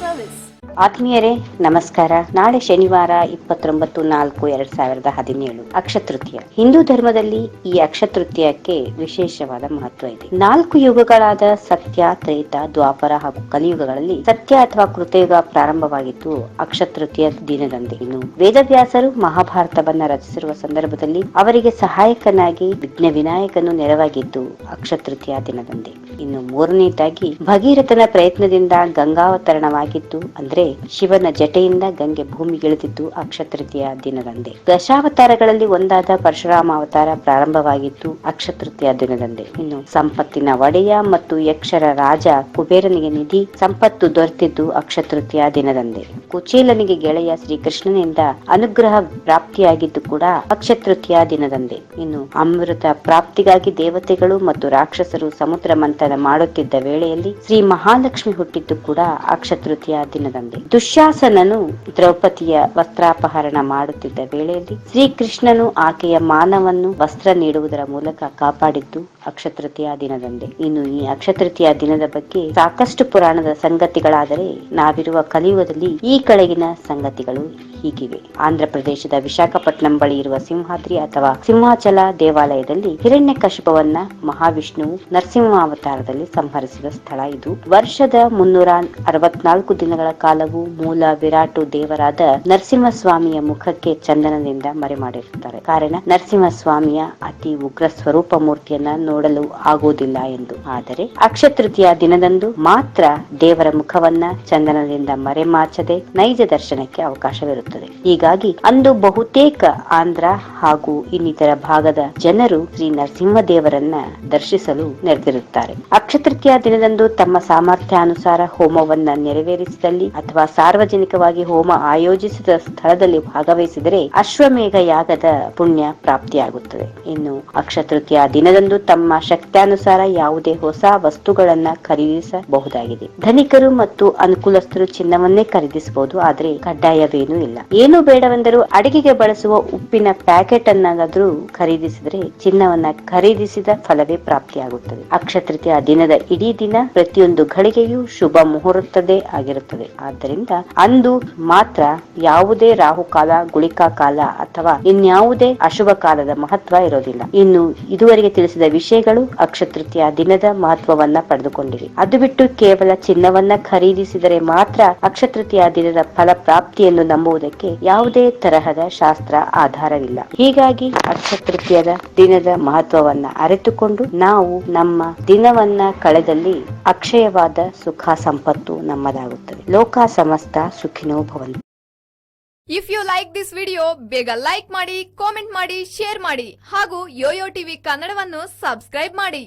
Service. ಆತ್ಮೀಯರೇ, ನಮಸ್ಕಾರ. ನಾಳೆ ಶನಿವಾರ ಇಪ್ಪತ್ತೊಂಬತ್ತು ನಾಲ್ಕು ಎರಡ್ ಸಾವಿರದ ಹದಿನೇಳು ಅಕ್ಷತೃತೀಯ ಹಿಂದೂ ಧರ್ಮದಲ್ಲಿ ಈ ಅಕ್ಷತೃತೀಯಕ್ಕೆ ವಿಶೇಷವಾದ ಮಹತ್ವ ಇದೆ. ನಾಲ್ಕು ಯುಗಗಳಾದ ಸತ್ಯ, ತ್ರೇತ, ದ್ವಾಪರ ಹಾಗೂ ಕಲಿಯುಗಗಳಲ್ಲಿ ಸತ್ಯ ಅಥವಾ ಕೃತಯುಗ ಪ್ರಾರಂಭವಾಗಿದ್ದು ಅಕ್ಷತೃತೀಯ ದಿನದಂದೇ. ಇನ್ನು ವೇದವ್ಯಾಸರು ಮಹಾಭಾರತವನ್ನ ರಚಿಸಿರುವ ಸಂದರ್ಭದಲ್ಲಿ ಅವರಿಗೆ ಸಹಾಯಕನಾಗಿ ವಿಘ್ನ ವಿನಾಯಕನು ನೆರವಾಗಿದ್ದು ಅಕ್ಷತೃತೀಯ ದಿನದಂದೇ. ಇನ್ನು ಮೂರನೇದಾಗಿ ಭಗೀರಥನ ಪ್ರಯತ್ನದಿಂದ ಗಂಗಾವತರಣವಾಗಿತ್ತು ಅಂದ್ರೆ ಶಿವನ ಜಟೆಯಿಂದ ಗಂಗೆ ಭೂಮಿಗಿಳಿದಿದ್ದು ಅಕ್ಷತೃತೀಯ ದಿನದಂದೇ. ದಶಾವತಾರಗಳಲ್ಲಿ ಒಂದಾದ ಪರಶುರಾಮ ಅವತಾರ ಪ್ರಾರಂಭವಾಗಿತ್ತು ಅಕ್ಷತೃತೀಯ ದಿನದಂದೇ. ಇನ್ನು ಸಂಪತ್ತಿನ ಒಡೆಯ ಮತ್ತು ಯಕ್ಷರ ರಾಜ ಕುಬೇರನಿಗೆ ನಿಧಿ ಸಂಪತ್ತು ದೊರೆತಿದ್ದು ಅಕ್ಷತೃತೀಯ ದಿನದಂದೇ. ಕುಚೇಲನಿಗೆ ಗೆಳೆಯ ಶ್ರೀಕೃಷ್ಣನಿಂದ ಅನುಗ್ರಹ ಪ್ರಾಪ್ತಿಯಾಗಿದ್ದು ಕೂಡ ಅಕ್ಷತೃತೀಯ ದಿನದಂದೇ. ಇನ್ನು ಅಮೃತ ಪ್ರಾಪ್ತಿಗಾಗಿ ದೇವತೆಗಳು ಮತ್ತು ರಾಕ್ಷಸರು ಸಮುದ್ರ ಮಾಡುತ್ತಿದ್ದ ವೇಳೆಯಲ್ಲಿ ಶ್ರೀ ಮಹಾಲಕ್ಷ್ಮಿ ಹುಟ್ಟಿದ್ದು ಕೂಡ ಅಕ್ಷತೃತೀಯ ದಿನದಂದೆ. ದುಶ್ಯಾಸನನು ದ್ರೌಪದಿಯ ವಸ್ತ್ರಾಪಹರಣ ಮಾಡುತ್ತಿದ್ದ ವೇಳೆಯಲ್ಲಿ ಶ್ರೀಕೃಷ್ಣನು ಆಕೆಯ ಮಾನವನ್ನು ವಸ್ತ್ರ ನೀಡುವುದರ ಮೂಲಕ ಕಾಪಾಡಿದ್ದು ಅಕ್ಷತೃತೀಯ ದಿನದಂದೇ. ಇನ್ನು ಈ ಅಕ್ಷತೃತೀಯ ದಿನದ ಬಗ್ಗೆ ಸಾಕಷ್ಟು ಪುರಾಣದ ಸಂಗತಿಗಳಾದರೆ ನಾವಿರುವ ಕಲಿಯುಗದಲ್ಲಿ ಈ ಕೆಳಗಿನ ಸಂಗತಿಗಳು ಹೀಗಿವೆ. ಆಂಧ್ರ ಪ್ರದೇಶದ ವಿಶಾಖಪಟ್ಟಣಂ ಬಳಿ ಇರುವ ಸಿಂಹಾದ್ರಿ ಅಥವಾ ಸಿಂಹಾಚಲ ದೇವಾಲಯದಲ್ಲಿ ಹಿರಣ್ಯ ಕಶಿಪವನ್ನ ಮಹಾವಿಷ್ಣುವು ನರಸಿಂಹಾವತಾರದಲ್ಲಿ ಸಂಹರಿಸಿದ ಸ್ಥಳ ಇದು. ವರ್ಷದ ಮುನ್ನೂರ ಅರವತ್ನಾಲ್ಕು ದಿನಗಳ ಕಾಲವೂ ಮೂಲ ವಿರಾಟು ದೇವರಾದ ನರಸಿಂಹ ಸ್ವಾಮಿಯ ಮುಖಕ್ಕೆ ಚಂದನದಿಂದ ಮರೆ ಮಾಡಿರುತ್ತಾರೆ ಕಾರಣ, ನರಸಿಂಹಸ್ವಾಮಿಯ ಅತಿ ಉಗ್ರ ಸ್ವರೂಪ ಮೂರ್ತಿಯನ್ನ ನೋಡಲು ಆಗುವುದಿಲ್ಲ ಎಂದು. ಆದರೆ, ಅಕ್ಷತೃತೀಯ ದಿನದಂದು ಮಾತ್ರ ದೇವರ ಮುಖವನ್ನ ಚಂದನದಿಂದ ಮರೆಮಾಚದೆ ನೈಜ ದರ್ಶನಕ್ಕೆ ಅವಕಾಶವಿರುತ್ತದೆ. ಹೀಗಾಗಿ ಅಂದು ಬಹುತೇಕ ಆಂಧ್ರ ಹಾಗೂ ಇನ್ನಿತರ ಭಾಗದ ಜನರು ಶ್ರೀ ನರಸಿಂಹ ದೇವರನ್ನ ದರ್ಶಿಸಲು ನೆರೆದಿರುತ್ತಾರೆ. ಅಕ್ಷತೃತೀಯ ದಿನದಂದು ತಮ್ಮ ಸಾಮರ್ಥ್ಯಾನುಸಾರ ಹೋಮವನ್ನ ನೆರವೇರಿಸಿದಲ್ಲಿ ಅಥವಾ ಸಾರ್ವಜನಿಕವಾಗಿ ಹೋಮ ಆಯೋಜಿಸಿದ ಸ್ಥಳದಲ್ಲಿ ಭಾಗವಹಿಸಿದರೆ ಅಶ್ವಮೇಘ ಯಾಗದ ಪುಣ್ಯ ಪ್ರಾಪ್ತಿಯಾಗುತ್ತದೆ. ಇನ್ನು ಅಕ್ಷತೃತೀಯ ದಿನದಂದು ತಮ್ಮ ಶಕ್ತ್ಯಾನುಸಾರ ಯಾವುದೇ ಹೊಸ ವಸ್ತುಗಳನ್ನ ಖರೀದಿಸಬಹುದಾಗಿದೆ. ಧನಿಕರು ಮತ್ತು ಅನುಕೂಲಸ್ಥರು ಚಿನ್ನವನ್ನೇ ಖರೀದಿಸಬಹುದು, ಆದರೆ ಕಡ್ಡಾಯವೇನೂ ಇಲ್ಲ. ಏನು ಬೇಡವೆಂದರೂ ಅಡಿಗೆಗೆ ಬಳಸುವ ಉಪ್ಪಿನ ಪ್ಯಾಕೆಟ್ ಅನ್ನಾದರೂ ಖರೀದಿಸಿದರೆ ಚಿನ್ನವನ್ನ ಖರೀದಿಸಿದ ಫಲವೇ ಪ್ರಾಪ್ತಿಯಾಗುತ್ತದೆ. ಅಕ್ಷತೃತೀಯ ದಿನದ ಇಡೀ ದಿನ ಪ್ರತಿಯೊಂದು ಘಳಿಗೆಯೂ ಶುಭ ಮುಹೂರ್ತದೇ ಆಗಿರುತ್ತದೆ. ಆದ್ದರಿಂದ ಅಂದು ಮಾತ್ರ ಯಾವುದೇ ರಾಹುಕಾಲ, ಗುಳಿಕಾ ಕಾಲ ಅಥವಾ ಇನ್ಯಾವುದೇ ಅಶುಭ ಕಾಲದ ಮಹತ್ವ ಇರೋದಿಲ್ಲ. ಇನ್ನು ಇದುವರೆಗೆ ತಿಳಿಸಿದ ವಿಷಯಗಳು ಅಕ್ಷತೃತೀಯ ದಿನದ ಮಹತ್ವವನ್ನ ಪಡೆದುಕೊಂಡಿವೆ. ಅದು ಬಿಟ್ಟು ಕೇವಲ ಚಿನ್ನವನ್ನ ಖರೀದಿಸಿದರೆ ಮಾತ್ರ ಅಕ್ಷತೃತೀಯ ದಿನದ ಫಲ ಪ್ರಾಪ್ತಿಯನ್ನು ನಂಬುವುದಕ್ಕೆ ಯಾವುದೇ ತರಹದ ಶಾಸ್ತ್ರ ಆಧಾರವಿಲ್ಲ. ಹೀಗಾಗಿ ಅಕ್ಷತೃತೀಯದ ದಿನದ ಮಹತ್ವವನ್ನ ಅರಿತುಕೊಂಡು ನಾವು ನಮ್ಮ ದಿನವನ್ನ ಕಳೆದಲ್ಲಿ ಅಕ್ಷಯವಾದ ಸುಖ ಸಂಪತ್ತು ನಮ್ಮದಾಗುತ್ತದೆ. ಲೋಕ ಸಮಸ್ತ ಸುಖಿನೋ ಭವಂತು. If you like this video ಬೇಗ ಲೈಕ್ ಮಾಡಿ ಕಾಮೆಂಟ್ ಮಾಡಿ ಶೇರ್ ಮಾಡಿ ಹಾಗೂ ಯೋಯೋ ಟಿವಿ ಕನ್ನಡವನ್ನು ಸಬ್ಸ್ಕ್ರೈಬ್ ಮಾಡಿ.